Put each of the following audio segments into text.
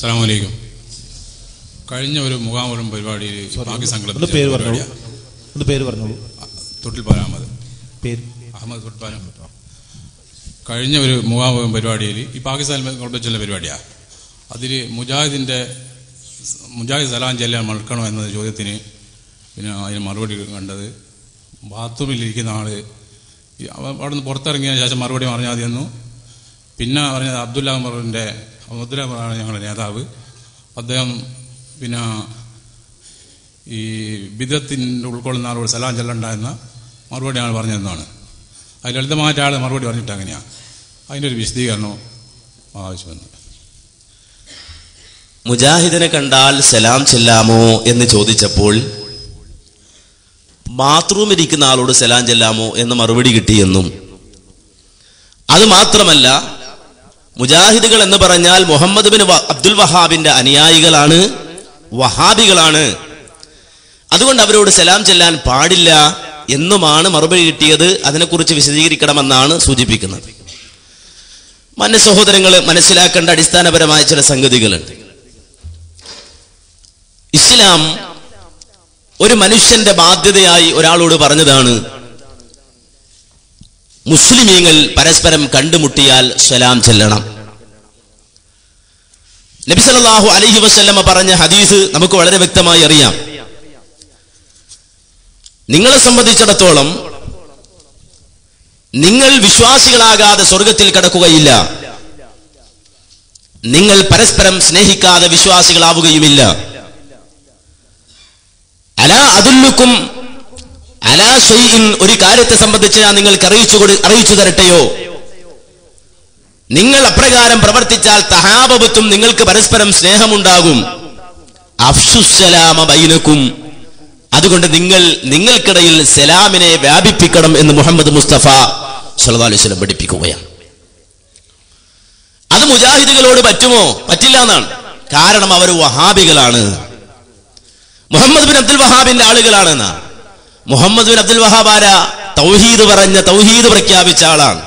അസ്സാം വലൈക്കും കഴിഞ്ഞ ഒരു മുഖാമുഖം പരിപാടിയിൽ പാകിസ്ഥാൻ ഒന്ന് പേര് ക്ലബ് പറഞ്ഞോളൂ. ഒന്ന് പേര് പറഞ്ഞോളൂ. തൊട്ടിൽപ്പാല അഹമ്മദ്. പേര്? അഹമ്മദ് തൊട്ടിൽപ്പാല കഴിഞ്ഞ ഒരു മുഖാമുഖം പരിപാടിയിൽ ഈ പാകിസ്ഥാൻ ക്ലബ് വെച്ചുള്ള പരിപാടിയാണ് അതിൽ മുജാഹിദിന്റെ മുജാഹിദ് സലാം ചെല്ലാൻ മറക്കണോ എന്ന ചോദ്യത്തിന് പിന്നെ അതിന് മറുപടി കണ്ടത് ബാത്റൂമിലിരിക്കുന്ന ഇരിക്കുന്ന ആൾ അവ- അവിടെ നിന്ന് പുറത്തിറങ്ങിയതിന് ശേഷം മറുപടി പറഞ്ഞാൽ മതിയെന്നു. പിന്നെ പറഞ്ഞത് അബ്ദുല്ല ഉമറിന്റെ ഉമറാണ് ഞങ്ങളുടെ നേതാവ്. അദ്ദേഹം പിന്നെ ഈ ബിദത്തിന്റെ ഉൾക്കൊള്ളുന്ന ആളോട് സലാം ചെല്ലണ്ട എന്ന മറുപടി ഞങ്ങൾ പറഞ്ഞതെന്നാണ്. അത് ലളിതമായിട്ട് ആൾ മറുപടി പറഞ്ഞിട്ട് അങ്ങനെയാണ് അതിന്റെ ഒരു വിശദീകരണവും ആവശ്യമെന്ന്. മുജാഹിദിനെ കണ്ടാൽ സലാം ചെല്ലാമോ എന്ന് ചോദിച്ചപ്പോൾ ബാത്റൂമിൽ ഇരിക്കുന്ന ആളോട് സലാം ചെല്ലാമോ എന്ന് മറുപടി കിട്ടിയെന്നും. അത് മാത്രമല്ല മുജാഹിദുകൾ എന്ന് പറഞ്ഞാൽ മുഹമ്മദ് ബിൻ അബ്ദുൽ വഹാബിന്റെ അനുയായികളാണ് വഹാബികളാണ്. അതുകൊണ്ട് അവരോട് സലാം ചെല്ലാൻ പാടില്ല എന്നുമാണ് മറുപടി കിട്ടിയത്. അതിനെക്കുറിച്ച് വിശദീകരിക്കണമെന്നാണ് സൂചിപ്പിക്കുന്നത്. മന്യ സഹോദരങ്ങൾ മനസ്സിലാക്കേണ്ട അടിസ്ഥാനപരമായ ചില സംഗതികളുണ്ട്. ഇസ്ലാം ഒരു മനുഷ്യന്റെ ബാധ്യതയായി ഒരാളോട് പറഞ്ഞതാണ് മുസ്ലിമീങ്ങൾ പരസ്പരം കണ്ടുമുട്ടിയാൽ സലാം ചെല്ലണം. നബി സല്ലല്ലാഹു അലൈഹി പറഞ്ഞ ഹദീസ് നമുക്ക് വളരെ വ്യക്തമായി അറിയാം. നിങ്ങളെ സംബന്ധിച്ചിടത്തോളം നിങ്ങൾ വിശ്വാസികളാകാതെ സ്വർഗത്തിൽ കടക്കുകയില്ല. നിങ്ങൾ പരസ്പരം സ്നേഹിക്കാതെ വിശ്വാസികളാവുകയുമില്ല. അല അതുല്ലുക്കും അലാ ഷൈഇൻ ഒരു കാര്യത്തെ സംബന്ധിച്ച് ഞാൻ നിങ്ങൾക്ക് അറിയിച്ചു കൊടു അറിയിച്ചു തരട്ടെയോ? നിങ്ങൾ അപ്രകാരം പ്രവർത്തിച്ചാൽ തഹാബത്തും നിങ്ങൾക്ക് പരസ്പരം സ്നേഹമുണ്ടാകും. അഫ്സുസലാമ ബൈനക്കും. അതുകൊണ്ട് നിങ്ങൾ നിങ്ങൾക്കിടയിൽ സലാമിനെ വ്യാപിപ്പിക്കണം എന്ന് മുഹമ്മദ് മുസ്തഫ വസല്ലം പഠിപ്പിക്കുകയാണ്. അത് മുജാഹിദുകളോട് പറ്റുമോ? പറ്റില്ല എന്നാണ്. കാരണം അവർ വഹാബികളാണ്. മുഹമ്മദ് ബിൻ അബ്ദുൽ വഹാബിന്റെ ആളുകളാണെന്ന മുഹമ്മദ് ബിൻ അബ്ദുൽ വഹാബാര തൗഹീദ് പറഞ്ഞ തൗഹീദ് പ്രഖ്യാപിച്ച ആളാണ്.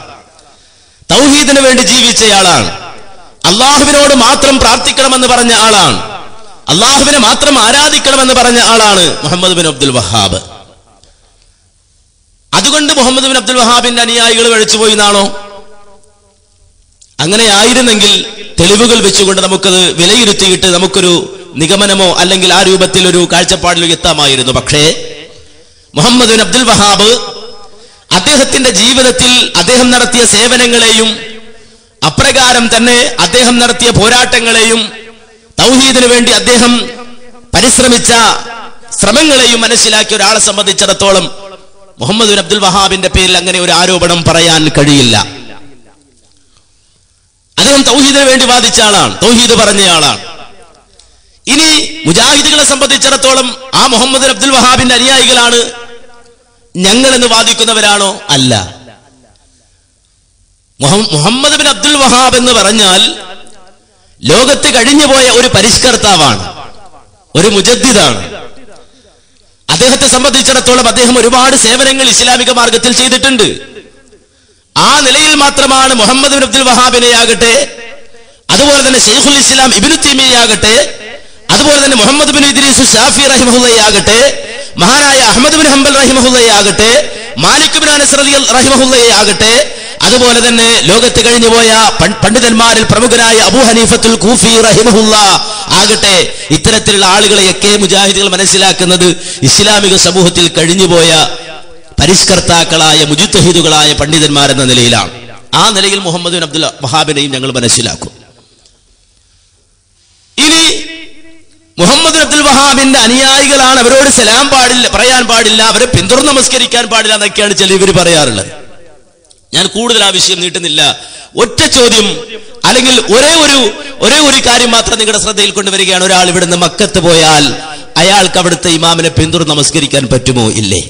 തൗഹീദിന് വേണ്ടി ജീവിച്ച ആളാണ്. അള്ളാഹുവിനോട് മാത്രം പ്രാർത്ഥിക്കണമെന്ന് പറഞ്ഞ ആളാണ്. അള്ളാഹുവിനെ മാത്രം ആരാധിക്കണമെന്ന് പറഞ്ഞ ആളാണ് മുഹമ്മദ് ബിൻ അബ്ദുൽ വഹാബ്. അതുകൊണ്ട് മുഹമ്മദ് ബിൻ അബ്ദുൽ വഹാബിന്റെ അനുയായികൾ കഴിച്ചുപോയി എന്നാണോ? അങ്ങനെ ആയിരുന്നെങ്കിൽ തെളിവുകൾ വെച്ചുകൊണ്ട് നമുക്കത് വിലയിരുത്തിയിട്ട് നമുക്കൊരു നിഗമനമോ അല്ലെങ്കിൽ ആ രൂപത്തിൽ ഒരു കാഴ്ചപ്പാടിലോ എത്താമായിരുന്നു. പക്ഷേ മുഹമ്മദ് അബ്ദുൽ വഹാബ് അദ്ദേഹത്തിന്റെ ജീവിതത്തിൽ അദ്ദേഹം നടത്തിയ സേവനങ്ങളെയും അപ്രകാരം തന്നെ അദ്ദേഹം നടത്തിയ പോരാട്ടങ്ങളെയും തൗഹീദിനു വേണ്ടി അദ്ദേഹം പരിശ്രമിച്ച ശ്രമങ്ങളെയും മനസ്സിലാക്കിയ ഒരാളെ സംബന്ധിച്ചിടത്തോളം മുഹമ്മദ് അബ്ദുൽ വഹാബിന്റെ പേരിൽ അങ്ങനെ ഒരു ആരോപണം പറയാൻ കഴിയില്ല. അദ്ദേഹം തൗഹീദിന് വേണ്ടി വാദിച്ച ആളാണ് തൗഹീദ് പറഞ്ഞ ആളാണ്. ഇനി മുജാഹിദുകളെ സംബന്ധിച്ചിടത്തോളം ആ മുഹമ്മദ് അബ്ദുൽ വഹാബിന്റെ അനുയായികളാണ് ഞങ്ങൾ എന്ന് വാദിക്കുന്നവരാണോ? അല്ല. മുഹമ്മദ് ബിൻ അബ്ദുൽ വഹാബ് എന്ന് പറഞ്ഞാൽ ലോകത്ത് കഴിഞ്ഞുപോയ ഒരു പരിഷ്കർത്താവാണ്. ഒരു മുജദ്ദിദാണ്. അദ്ദേഹത്തെ സംബന്ധിച്ചിടത്തോളം അദ്ദേഹം ഒരുപാട് സേവനങ്ങൾ ഇസ്ലാമിക മാർഗത്തിൽ ചെയ്തിട്ടുണ്ട്. ആ നിലയിൽ മാത്രമാണ് മുഹമ്മദ് ബിൻ അബ്ദുൽ വഹാബിനെ ആകട്ടെ അതുപോലെ തന്നെ ഷെയ്ഖുൽ ഇസ്ലാം ഇബിനു തീമിയാകട്ടെ അതുപോലെ തന്നെ മുഹമ്മദ് ബിൻ ഇദ്രീസ് ഷാഫി റഹിമഹുല്ലയാകട്ടെ മഹാനായ അഹമ്മദ് ബിൻ ഹംബൽ റഹിമഹുല്ലയെ ആകട്ടെ മാലിക് ബിൻ അനസ് റഹിമഹുല്ലയാകട്ടെ അതുപോലെ തന്നെ ലോകത്ത് കഴിഞ്ഞുപോയ പോയ പണ്ഡിതന്മാരിൽ പ്രമുഖനായ അബൂ ഹനീഫത്തുൽ കൂഫി റഹിമഹുല്ല ആകട്ടെ ഇത്തരത്തിലുള്ള ആളുകളെയൊക്കെ മുജാഹിദികൾ മനസ്സിലാക്കുന്നത് ഇസ്ലാമിക സമൂഹത്തിൽ കഴിഞ്ഞുപോയ പരിഷ്കർത്താക്കളായ മുജിത്തഹിദുകളായ പണ്ഡിതന്മാരെന്ന നിലയിലാണ്. ആ നിലയിൽ മുഹമ്മദ് ബിൻ അബ്ദുൽ വഹാബിനെയും ഞങ്ങൾ മനസ്സിലാക്കും ഇനി മുഹമ്മദ് അബ്ദുൽ വഹാബിന്റെ അനുയായികളാണ്. അവരോട് സലാം പാടില്ല പറയാൻ പാടില്ല അവരെ പിന്തുടർന്ന് നമസ്കരിക്കാൻ പാടില്ല എന്നൊക്കെയാണ് ചില ഇവർ പറയാറുള്ളത്. ഞാൻ കൂടുതൽ ആ വിഷയം നീട്ടുന്നില്ല. ഒറ്റ ചോദ്യം അല്ലെങ്കിൽ ഒരേ ഒരു ഒരേ ഒരു കാര്യം മാത്രം നിങ്ങളുടെ ശ്രദ്ധയിൽ കൊണ്ടുവരികയാണ്. ഒരാൾ ഇവിടുന്ന് മക്കത്ത് പോയാൽ അയാൾക്ക് അവിടുത്തെ ഇമാമിനെ പിന്തുടർന്ന് നമസ്കരിക്കാൻ പറ്റുമോ? ഇല്ലേ.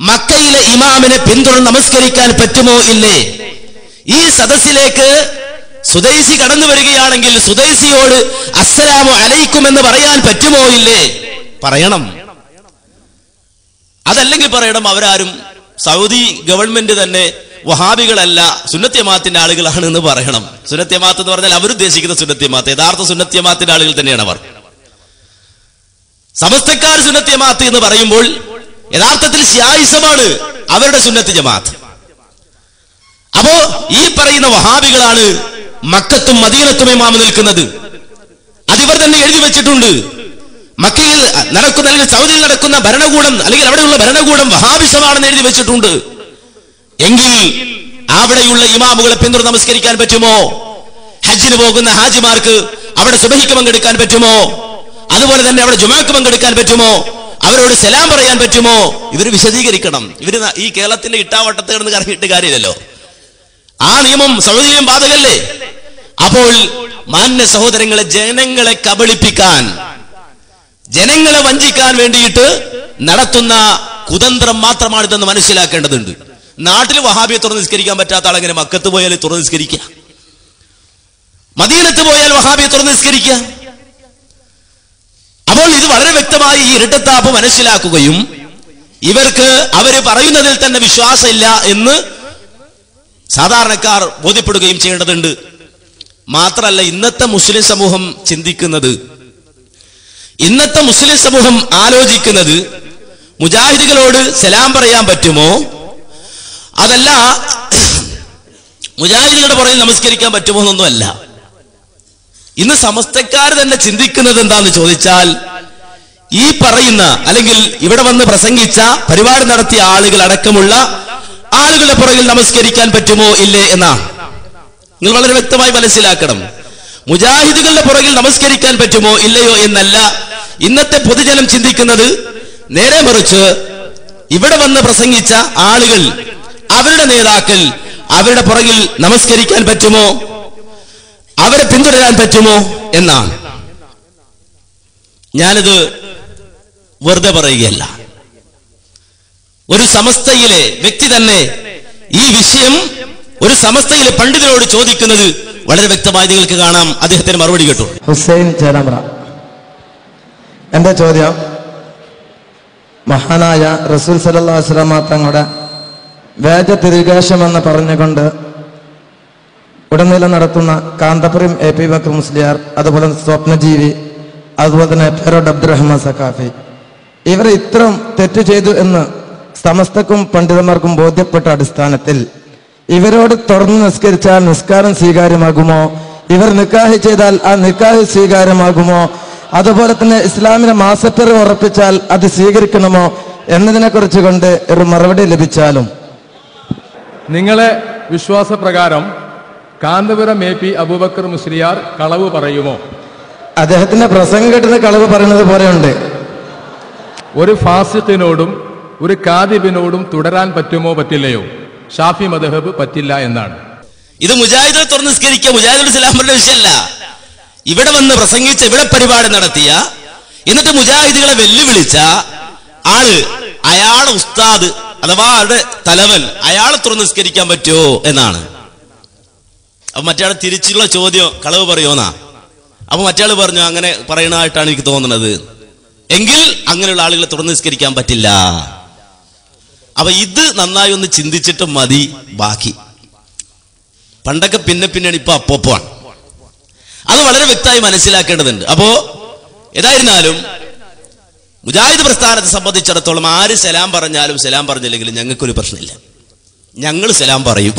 മക്കയിലെ ഇമാമിനെ പിന്തുടർന്ന് നമസ്കരിക്കാൻ പറ്റുമോ? ഇല്ലേ. ഈ സദസ്സിലേക്ക് സുദൈസി കടന്നു വരികയാണെങ്കിൽ സുദൈസിയോട് അസ്സലാമു അലൈക്കും എന്ന് പറയാൻ പറ്റുമോ ഇല്ലേ? പറയണം. അതല്ലെങ്കിൽ പറയണം അവരാരും സൗദി ഗവൺമെന്റ് തന്നെ വഹാബികളല്ല സുന്നത്യമാത്തിന്റെ ആളുകളാണ് എന്ന് പറയണം. സുന്നത്യമാത്ത് എന്ന് പറഞ്ഞാൽ അവരുദ്ദേശിക്കുന്ന സുന്നത്യമാത്ത് യഥാർത്ഥ സുന്നത്യമാത്തിന്റെ ആളുകൾ തന്നെയാണ് അവർ. സമസ്തക്കാർ സുന്നത്യമാത്ത് എന്ന് പറയുമ്പോൾ യഥാർത്ഥത്തിൽ ശ്യായിസമാണ് അവരുടെ സുന്നത്ത് ജമാഅത്ത്. അപ്പോ ഈ പറയുന്ന വഹാബികളാണ് മക്കത്തും മദീനത്തും ഇമാമ നിൽക്കുന്നത്. അതിവർ തന്നെ എഴുതി വെച്ചിട്ടുണ്ട്. മക്കയിൽ നടക്കുന്ന അല്ലെങ്കിൽ സൗദിയിൽ നടക്കുന്ന ഭരണകൂടം അല്ലെങ്കിൽ അവിടെയുള്ള ഭരണകൂടം വഹാബിസമാണെന്ന് എഴുതി വെച്ചിട്ടുണ്ട്. എങ്കിൽ അവിടെയുള്ള ഇമാമുകളെ പിന്തുണ നമസ്കരിക്കാൻ പറ്റുമോ? ഹജ്ജിന് പോകുന്ന ഹാജിമാർക്ക് അവിടെ സുബഹിക്ക് പങ്കെടുക്കാൻ പറ്റുമോ? അതുപോലെ തന്നെ അവിടെ ജുമാക്ക് പങ്കെടുക്കാൻ പറ്റുമോ? അവരോട് സലാം പറയാൻ പറ്റുമോ? ഇവർ വിശദീകരിക്കണം. ഇവർ ഈ കേരളത്തിന്റെ ഇട്ടാവട്ടത്ത് കിടന്ന് കറങ്ങിയിട്ട് കാര്യമില്ലല്ലോ. ആ നിയമം സൗദിയിലും ബാധകല്ലേ? അപ്പോൾ മാന്യ സഹോദരങ്ങളെ ജനങ്ങളെ കബളിപ്പിക്കാൻ ജനങ്ങളെ വഞ്ചിക്കാൻ വേണ്ടിയിട്ട് നടത്തുന്ന കുതന്ത്രം മാത്രമാണിതെന്ന് മനസ്സിലാക്കേണ്ടതുണ്ട്. നാട്ടിൽ വഹാബിയെ തുറന്ന് നിസ്കരിക്കാൻ പറ്റാത്ത ആളെങ്ങനെ മക്കത്ത് പോയാൽ തുറന്ന് നിസ്കരിക്കുക? മദീനത്ത് പോയാൽ വഹാബിയെ തുറന്ന് നിസ്കരിക്കുക? അപ്പോൾ ഇത് വളരെ വ്യക്തമായി ഈ ഇരട്ടത്താപ്പ് മനസ്സിലാക്കുകയും ഇവർക്ക് അവർ പറയുന്നതിൽ തന്നെ വിശ്വാസമില്ല എന്ന് സാധാരണക്കാർ ബോധ്യപ്പെടുകയും ചെയ്യേണ്ടതുണ്ട്. മാത്രമല്ല ഇന്നത്തെ മുസ്ലിം സമൂഹം ചിന്തിക്കുന്നത്. ഇന്നത്തെ മുസ്ലിം സമൂഹം ആലോചിക്കുന്നത് മുജാഹിദികളോട് സലാം പറയാൻ പറ്റുമോ? അതല്ല മുജാഹിദികളുടെ പുറകിൽ നമസ്കരിക്കാൻ പറ്റുമോ എന്നൊന്നുമല്ല ഇന്ന് സമസ്തക്കാർ തന്നെ ചിന്തിക്കുന്നത് എന്താന്ന് ചോദിച്ചാൽ ഈ പറയുന്ന അല്ലെങ്കിൽ ഇവിടെ വന്ന് പ്രസംഗിച്ച പരിപാടി നടത്തിയ ആളുകൾ അടക്കമുള്ള ആളുകളുടെ പുറകിൽ നമസ്കരിക്കാൻ പറ്റുമോ ഇല്ലേ എന്നാണ്. നിങ്ങൾ വളരെ വ്യക്തമായി മനസ്സിലാക്കണം. മുജാഹിദുകളുടെ പുറകിൽ നമസ്കരിക്കാൻ പറ്റുമോ? ഇല്ലയോ എന്നല്ല. ഇന്നത്തെ പൊതുജനം ചിന്തിക്കുന്നത് നേരെ മറിച്ച് ഇവിടെ വന്ന് പ്രസംഗിച്ച ആളുകൾ അവരുടെ നേതാക്കൾ അവരുടെ പുറകിൽ നമസ്കരിക്കാൻ പറ്റുമോ? അവരെ പിന്തുടരാൻ പറ്റുമോ എന്നാണ്. ഞാനിത് വെറുതെ പറയുകയല്ല. ഒരു സമസ്തയിലെ വ്യക്തി തന്നെ ഈ വിഷയം ഒരു സമസ്തയിലെ പണ്ഡിതരോട് ചോദിക്കുന്നത് വളരെ വ്യക്തമായി നിങ്ങൾക്ക് കാണാം. അദ്ദേഹത്തിന് മറുപടി കേട്ടു. ഹുസൈൻ ചേരാമ്പ്ര എന്താ ചോദ്യം? മഹാനായ റസൂൽ സലല്ലാ വസ്ലാമ തങ്ങളുടെ വേദ തിരികാശമെന്ന് പറഞ്ഞുകൊണ്ട് ഉടനീളം നടത്തുന്ന കാന്തപുരം എ പി ബക്കർ മുസ്ലിയാർ അതുപോലെ സ്വപ്നജീവി അതുപോലെ തന്നെ ഫെറോഡ് അബ്ദുറഹ്മാൻ സഖാഫി. ഇവരെ ഇത്തരം തെറ്റ് ചെയ്തു എന്ന് സമസ്തക്കും പണ്ഡിതന്മാർക്കും ബോധ്യപ്പെട്ട അടിസ്ഥാനത്തിൽ ഇവരോട് തുറന്ന് നിസ്കരിച്ചാൽ നിസ്കാരം സ്വീകാര്യമാകുമോ? ഇവർ നിക്കാഹ് ചെയ്താൽ ആ നിക്കാഹ് സ്വീകാര്യമാകുമോ? അതുപോലെ തന്നെ ഇസ്ലാമിനെ മാസപ്പിറവ് ഉറപ്പിച്ചാൽ അത് സ്വീകരിക്കണമോ? എന്നതിനെ കുറിച്ച് കൊണ്ട് ഒരു മറുപടി ലഭിച്ചാലും. നിങ്ങളെ വിശ്വാസപ്രകാരം കാന്തപുരം എ പി അബൂബക്കർ മുസ്ലിയാർ കളവ് പറയുമോ? അദ്ദേഹത്തിന്റെ പ്രസംഗം കിട്ടുന്ന കളവ് പറയുന്നത് പോലെയുണ്ട്. ഒരു ഫാസിഖിനോടും ഒരു കാതിബിനോടും തുടരാൻ പറ്റുമോ പറ്റില്ലയോ? ഷാഫി മദഹബ് പറ്റില്ല എന്നാണ്. ഇത് മുജാഹിദ് തുറന്ന് നിസ്കരിക്കുക. മുജാഹിദുൽ ഇസ്ലാമിന്റെ വിഷയമല്ല. ഇവിടെ വന്ന് പ്രസംഗിച്ച ഇവിടെ പരിപാടി നടത്തിയ എന്നിട്ട് മുജാഹിദുകളെ വെല്ലുവിളിച്ച ആൾ അയാളെ ഉസ്താദ് അഥവാ ആളുടെ തലവൻ അയാളെ തുറന്ന് നിസ്കരിക്കാൻ പറ്റുമോ എന്നാണ്. അപ്പൊ മറ്റേ തിരിച്ചുള്ള ചോദ്യം കളവ് പറയുമോന്നാ അപ്പൊ മറ്റേ പറഞ്ഞു അങ്ങനെ പറയണതായിട്ടാണ് എനിക്ക് തോന്നുന്നത്. എങ്കിൽ അങ്ങനെയുള്ള ആളുകളെ തുറന്ന് നിസ്കരിക്കാൻ പറ്റില്ല. അപ്പൊ ഇത് നന്നായി ഒന്ന് ചിന്തിച്ചിട്ട് മതി ബാക്കി. പണ്ടൊക്കെ പിന്നെ പിന്നെയാണ് ഇപ്പൊ അപ്പോപ്പാണ്. അത് വളരെ വ്യക്തമായി മനസ്സിലാക്കേണ്ടതുണ്ട്. അപ്പോ ഏതായിരുന്നാലും മുജാഹിദ് പ്രസ്ഥാനത്തെ സംബന്ധിച്ചിടത്തോളം ആര് സലാം പറഞ്ഞാലും സലാം പറഞ്ഞില്ലെങ്കിലും ഞങ്ങൾക്കൊരു പ്രശ്നമില്ല. ഞങ്ങൾ സലാം പറയും.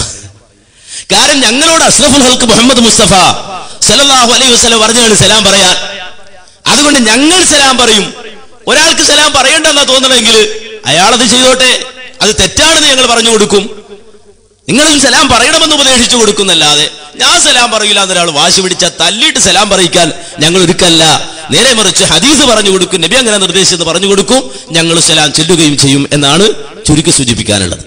കാരണം ഞങ്ങളോട് അഷ്റഫുൽ ഹൽക്ക് മുഹമ്മദ് മുസ്തഫ സല്ലല്ലാഹു അലൈഹി വസല്ലം പറഞ്ഞാണ് സലാം പറയാൻ. അതുകൊണ്ട് ഞങ്ങൾ സലാം പറയും. ഒരാൾക്ക് സലാം പറയണ്ടെന്നാ തോന്നണമെങ്കിൽ അയാളത് ചെയ്തോട്ടെ. അത് തെറ്റാണെന്ന് ഞങ്ങൾ പറഞ്ഞു കൊടുക്കും. നിങ്ങളും സലാം പറയണമെന്ന് ഉപദേശിച്ചു കൊടുക്കുന്നല്ലാതെ ഞാൻ സലാം പറയില്ല എന്നൊരാൾ വാശി പിടിച്ച തല്ലിട്ട് സലാം പറയിക്കാൻ ഞങ്ങൾ ഒരുക്കല്ല. നേരെ മറിച്ച് ഹദീസ് പറഞ്ഞു കൊടുക്കും നബി അങ്ങനെ നിർദ്ദേശിച്ചത് പറഞ്ഞു കൊടുക്കും ഞങ്ങൾ സലാം ചെല്ലുകയും ചെയ്യും എന്നാണ് ചുരുക്കി സൂചിപ്പിക്കാനുള്ളത്.